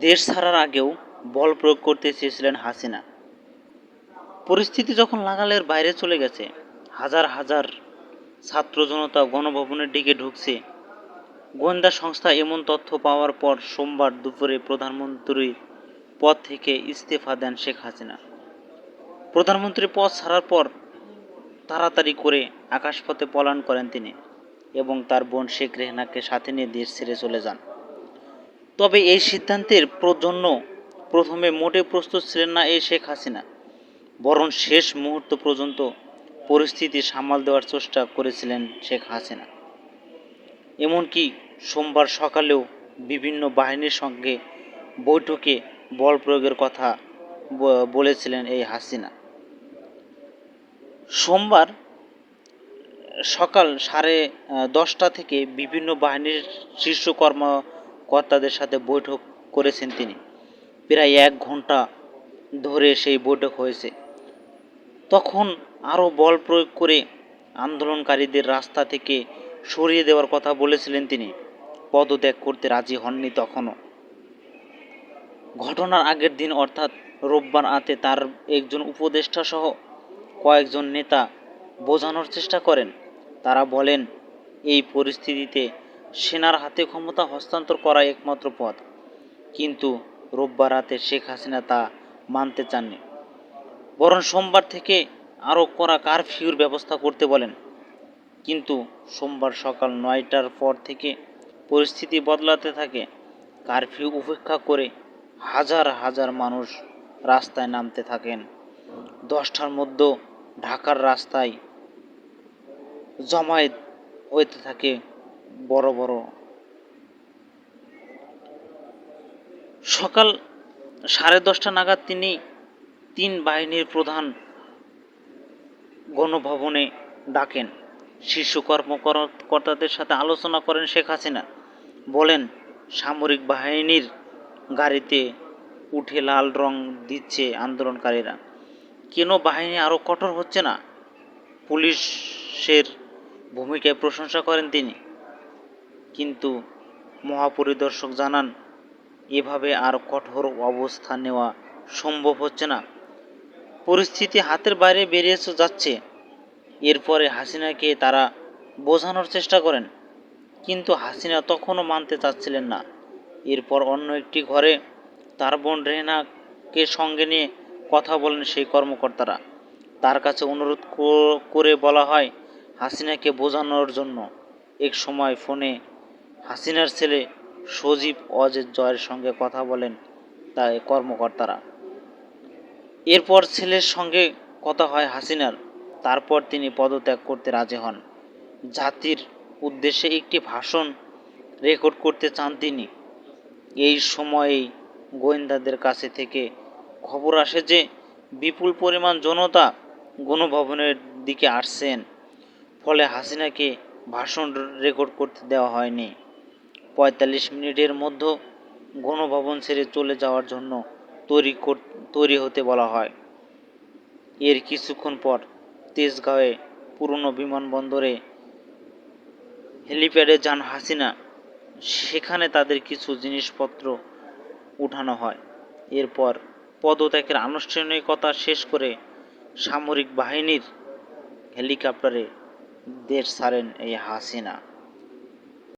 দেশ ছাড়ার আগেও বল প্রয়োগ করতে চেয়েছিলেন হাসিনা। পরিস্থিতি যখন লাগালের বাইরে চলে গেছে, হাজার হাজার ছাত্র জনতা গণভবনের দিকে ঢুকছে। গোয়েন্দা সংস্থা এমন তথ্য পাওয়ার পর সোমবার দুপুরে প্রধানমন্ত্রীর পদ থেকে ইস্তফা দেন শেখ হাসিনা। প্রধানমন্ত্রী পদ ছাড়ার পর তাড়াতাড়ি করে আকাশপথে পলায়ন করেন তিনি এবং তার বোন শেখ রেহনাকে সাথে নিয়ে দেশ ছেড়ে চলে যান। তবে এই সিদ্ধান্তের প্র- জন্য প্রথমে মোটে প্রস্তুত ছিলেন না এই শেখ হাসিনা। বরং শেষ মুহূর্ত পর্যন্ত পরিস্থিতি সামাল দেওয়ার চেষ্টা করেছিলেন শেখ হাসিনা। এমনকি সোমবার সকালেও বিভিন্ন বাহিনীর সঙ্গে বৈঠকে বল প্রয়োগের কথা বলেছিলেন এই হাসিনা। সোমবার সকাল সাড়ে দশটা থেকে বিভিন্ন বাহিনীর শীর্ষ কর্মকর্তাদের সাথে বৈঠক করেছেন তিনি। প্রায় এক ঘণ্টা ধরে সেই বৈঠক হয়েছে। তখন আরও বল প্রয়োগ করে আন্দোলনকারীদের রাস্তা থেকে সরিয়ে দেওয়ার কথা বলেছিলেন তিনি। পদত্যাগ করতে রাজি হননি তখনও। ঘটনার আগের দিন, অর্থাৎ রোববার রাতে, তার একজন উপদেষ্টা সহ কয়েকজন নেতা বোঝানোর চেষ্টা করেন। তারা বলেন, এই পরিস্থিতিতে সেনার হাতে ক্ষমতা হস্তান্তর করা একমাত্র পথ। কিন্তু রোববার রাতে শেখ হাসিনা তা মানতে চাননি। বরং সোমবার থেকে আরও করা কারফিউর ব্যবস্থা করতে বলেন। কিন্তু সোমবার সকাল নয়টার পর থেকে পরিস্থিতি বদলাতে থাকে। কারফিউ উপেক্ষা করে হাজার হাজার মানুষ রাস্তায় নামতে থাকেন। দশটার মধ্যে ঢাকার রাস্তায় জমায়েত হইতে থাকে বড় বড়। সকাল সাড়ে দশটা নাগাদ তিনি তিন বাহিনীর প্রধান গণভবনে ডাকেন। শীর্ষ কর্মকর্তাদের সাথে আলোচনা করেন শেখ হাসিনা। বলেন, সামরিক বাহিনীর গাড়িতে উঠে লাল রং দিচ্ছে আন্দোলনকারীরা। কেন বাহিনী আরও কঠোর হচ্ছে না? পুলিশের ভূমিকায় প্রশংসা করেন তিনি। কিন্তু মহাপরিদর্শক জানান, এভাবে আর কঠোর অবস্থান নেওয়া সম্ভব হচ্ছে না। পরিস্থিতি হাতের বাইরে বেরিয়ে যাচ্ছে। এরপরে হাসিনাকে তারা বোঝানোর চেষ্টা করেন, কিন্তু হাসিনা তখনও মানতে চাচ্ছিলেন না। এরপর অন্য একটি ঘরে তার বোন রেহনাকে সঙ্গে নিয়ে কথা বলেন সেই কর্মকর্তারা। তার কাছে অনুরোধ করে বলা হয়, হাসিনাকে বোঝানোর জন্য। এক সময় ফোনে হাসিনার ছেলে সজীব অজিত জয়ের সঙ্গে কথা বলেন তাই কর্মকর্তারা। এরপর ছেলের সঙ্গে কথা হয় হাসিনার। তারপর তিনি পদত্যাগ করতে রাজি হন। জাতির উদ্দেশ্যে একটি ভাষণ রেকর্ড করতে চান তিনি। এই সময়েই গোয়েন্দাদের কাছে থেকে খবর আসে যে, বিপুল পরিমাণ জনতা গণভবনের দিকে আসছেন। ফলে হাসিনাকে ভাষণ রেকর্ড করতে দেওয়া হয়নি। পঁয়তাল্লিশ মিনিটের মধ্যে গণভবন ছেড়ে চলে যাওয়ার জন্য তৈরি তৈরি হতে বলা হয়। এর কিছুক্ষণ পর তেজগাঁওয়ে পুরনো বিমানবন্দরে হেলিপ্যাডে যান হাসিনা। সেখানে তাদের কিছু জিনিসপত্র উঠানো হয়। এরপর পদত্যাগের আনুষ্ঠানিকতা শেষ করে সামরিক বাহিনীর হেলিকপ্টারে দেশ ছাড়েন এই হাসিনা।